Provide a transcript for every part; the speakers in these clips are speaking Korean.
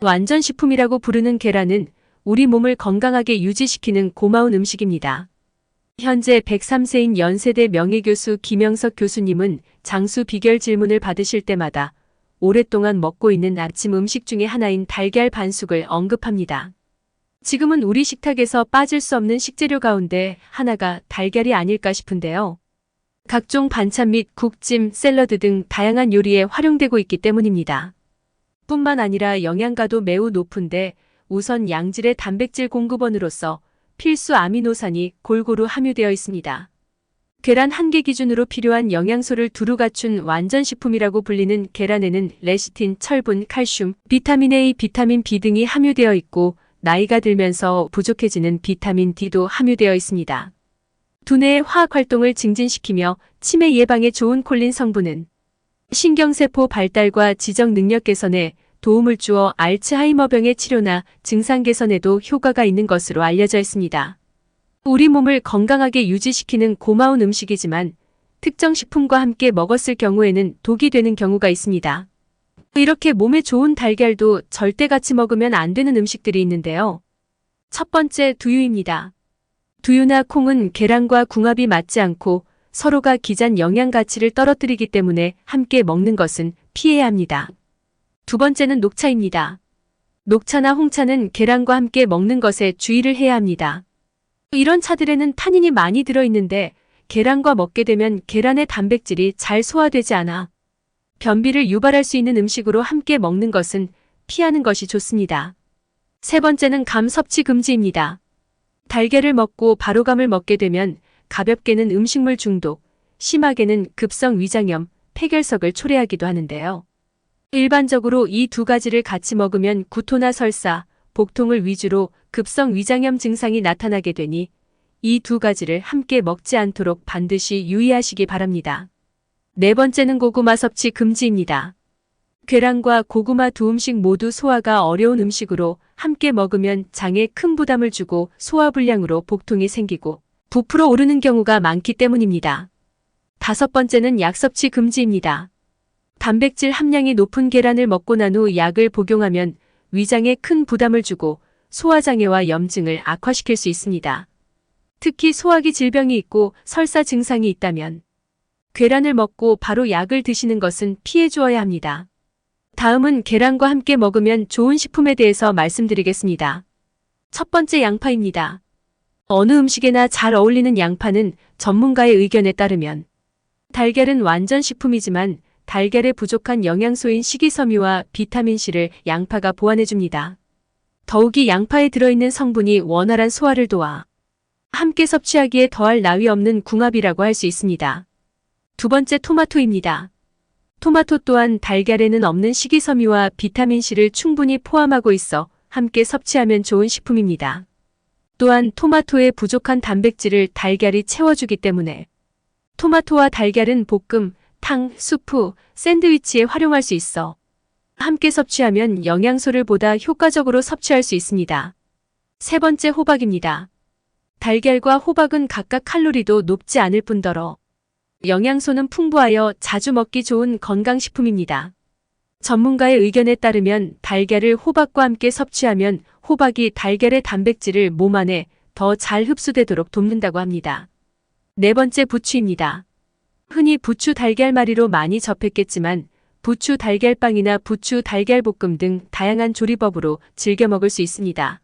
완전 식품이라고 부르는 계란은 우리 몸을 건강하게 유지시키는 고마운 음식입니다. 현재 103세인 연세대 명예교수 김영석 교수님은 장수 비결 질문을 받으실 때마다 오랫동안 먹고 있는 아침 음식 중에 하나인 달걀 반숙을 언급합니다. 지금은 우리 식탁에서 빠질 수 없는 식재료 가운데 하나가 달걀이 아닐까 싶은데요. 각종 반찬 및 국찜, 샐러드 등 다양한 요리에 활용되고 있기 때문입니다. 뿐만 아니라 영양가도 매우 높은데 우선 양질의 단백질 공급원으로서 필수 아미노산이 골고루 함유되어 있습니다. 계란 한 개 기준으로 필요한 영양소를 두루 갖춘 완전식품이라고 불리는 계란에는 레시틴, 철분, 칼슘, 비타민 A, 비타민 B 등이 함유되어 있고 나이가 들면서 부족해지는 비타민 D도 함유되어 있습니다. 두뇌의 화학 활동을 증진시키며 치매 예방에 좋은 콜린 성분은 신경세포 발달과 지적 능력 개선에 도움을 주어 알츠하이머병의 치료나 증상 개선에도 효과가 있는 것으로 알려져 있습니다. 우리 몸을 건강하게 유지시키는 고마운 음식이지만 특정 식품과 함께 먹었을 경우에는 독이 되는 경우가 있습니다. 이렇게 몸에 좋은 달걀도 절대 같이 먹으면 안 되는 음식들이 있는데요. 첫 번째 두유입니다. 두유나 콩은 계란과 궁합이 맞지 않고 서로가 기잔 영양 가치를 떨어뜨리기 때문에 함께 먹는 것은 피해야 합니다. 두 번째는 녹차입니다. 녹차나 홍차는 계란과 함께 먹는 것에 주의를 해야 합니다. 이런 차들에는 타닌이 많이 들어있는데 계란과 먹게 되면 계란의 단백질이 잘 소화되지 않아 변비를 유발할 수 있는 음식으로 함께 먹는 것은 피하는 것이 좋습니다. 세 번째는 감 섭취 금지입니다. 달걀을 먹고 바로 감을 먹게 되면 가볍게는 음식물 중독, 심하게는 급성 위장염, 폐결석을 초래하기도 하는데요. 일반적으로 이 두 가지를 같이 먹으면 구토나 설사, 복통을 위주로 급성 위장염 증상이 나타나게 되니 이 두 가지를 함께 먹지 않도록 반드시 유의하시기 바랍니다. 네 번째는 고구마 섭취 금지입니다. 계란과 고구마 두 음식 모두 소화가 어려운 음식으로 함께 먹으면 장에 큰 부담을 주고 소화불량으로 복통이 생기고 부풀어 오르는 경우가 많기 때문입니다. 다섯 번째는 약 섭취 금지입니다. 단백질 함량이 높은 계란을 먹고 난 후 약을 복용하면 위장에 큰 부담을 주고 소화장애와 염증을 악화시킬 수 있습니다. 특히 소화기 질병이 있고 설사 증상이 있다면 계란을 먹고 바로 약을 드시는 것은 피해 주어야 합니다. 다음은 계란과 함께 먹으면 좋은 식품에 대해서 말씀드리겠습니다. 첫 번째 양파입니다. 어느 음식에나 잘 어울리는 양파는 전문가의 의견에 따르면 달걀은 완전 식품이지만 달걀에 부족한 영양소인 식이섬유와 비타민C를 양파가 보완해줍니다. 더욱이 양파에 들어있는 성분이 원활한 소화를 도와 함께 섭취하기에 더할 나위 없는 궁합이라고 할 수 있습니다. 두 번째 토마토입니다. 토마토 또한 달걀에는 없는 식이섬유와 비타민C를 충분히 포함하고 있어 함께 섭취하면 좋은 식품입니다. 또한 토마토의 부족한 단백질을 달걀이 채워주기 때문에 토마토와 달걀은 볶음, 탕, 수프, 샌드위치에 활용할 수 있어 함께 섭취하면 영양소를 보다 효과적으로 섭취할 수 있습니다. 세 번째 호박입니다. 달걀과 호박은 각각 칼로리도 높지 않을 뿐더러 영양소는 풍부하여 자주 먹기 좋은 건강식품입니다. 전문가의 의견에 따르면 달걀을 호박과 함께 섭취하면 호박이 달걀의 단백질을 몸 안에 더 잘 흡수되도록 돕는다고 합니다. 네 번째 부추입니다. 흔히 부추 달걀말이로 많이 접했겠지만 부추 달걀빵이나 부추 달걀볶음 등 다양한 조리법으로 즐겨 먹을 수 있습니다.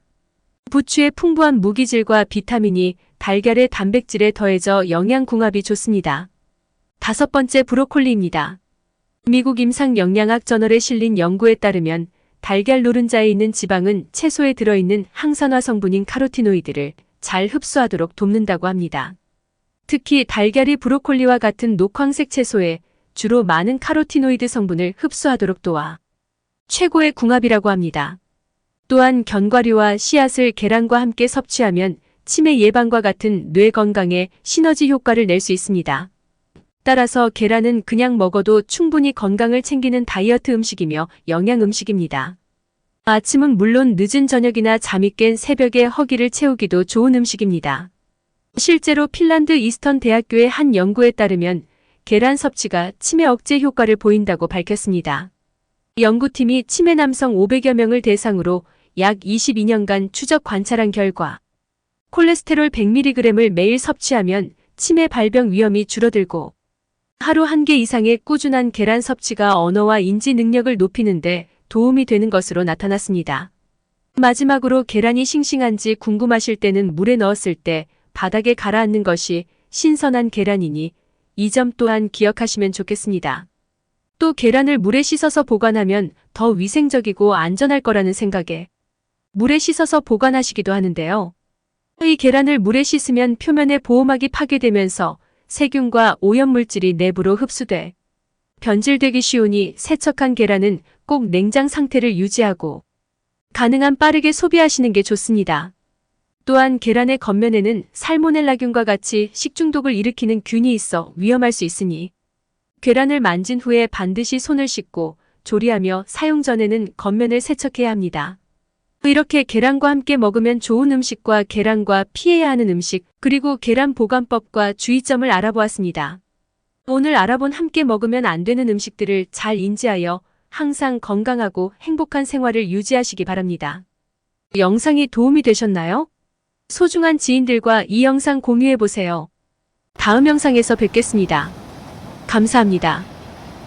부추의 풍부한 무기질과 비타민이 달걀의 단백질에 더해져 영양 궁합이 좋습니다. 다섯 번째 브로콜리입니다. 미국 임상 영양학 저널에 실린 연구에 따르면 달걀 노른자에 있는 지방은 채소에 들어있는 항산화 성분인 카로티노이드를 잘 흡수하도록 돕는다고 합니다. 특히 달걀이 브로콜리와 같은 녹황색 채소에 주로 많은 카로티노이드 성분을 흡수하도록 도와 최고의 궁합이라고 합니다. 또한 견과류와 씨앗을 계란과 함께 섭취하면 치매 예방과 같은 뇌 건강에 시너지 효과를 낼 수 있습니다. 따라서 계란은 그냥 먹어도 충분히 건강을 챙기는 다이어트 음식이며 영양 음식입니다. 아침은 물론 늦은 저녁이나 잠이 깬 새벽에 허기를 채우기도 좋은 음식입니다. 실제로 핀란드 이스턴 대학교의 한 연구에 따르면 계란 섭취가 치매 억제 효과를 보인다고 밝혔습니다. 연구팀이 치매 남성 500여 명을 대상으로 약 22년간 추적 관찰한 결과 콜레스테롤 100mg을 매일 섭취하면 치매 발병 위험이 줄어들고 하루 한 개 이상의 꾸준한 계란 섭취가 언어와 인지 능력을 높이는데 도움이 되는 것으로 나타났습니다. 마지막으로 계란이 싱싱한지 궁금하실 때는 물에 넣었을 때 바닥에 가라앉는 것이 신선한 계란이니 이 점 또한 기억하시면 좋겠습니다. 또 계란을 물에 씻어서 보관하면 더 위생적이고 안전할 거라는 생각에 물에 씻어서 보관하시기도 하는데요. 이 계란을 물에 씻으면 표면의 보호막이 파괴되면서 세균과 오염물질이 내부로 흡수돼 변질되기 쉬우니 세척한 계란은 꼭 냉장 상태를 유지하고 가능한 빠르게 소비하시는 게 좋습니다. 또한 계란의 겉면에는 살모넬라균과 같이 식중독을 일으키는 균이 있어 위험할 수 있으니 계란을 만진 후에 반드시 손을 씻고 조리하며 사용 전에는 겉면을 세척해야 합니다. 이렇게 계란과 함께 먹으면 좋은 음식과 계란과 피해야 하는 음식, 그리고 계란 보관법과 주의점을 알아보았습니다. 오늘 알아본 함께 먹으면 안 되는 음식들을 잘 인지하여 항상 건강하고 행복한 생활을 유지하시기 바랍니다. 영상이 도움이 되셨나요? 소중한 지인들과 이 영상 공유해 보세요. 다음 영상에서 뵙겠습니다. 감사합니다.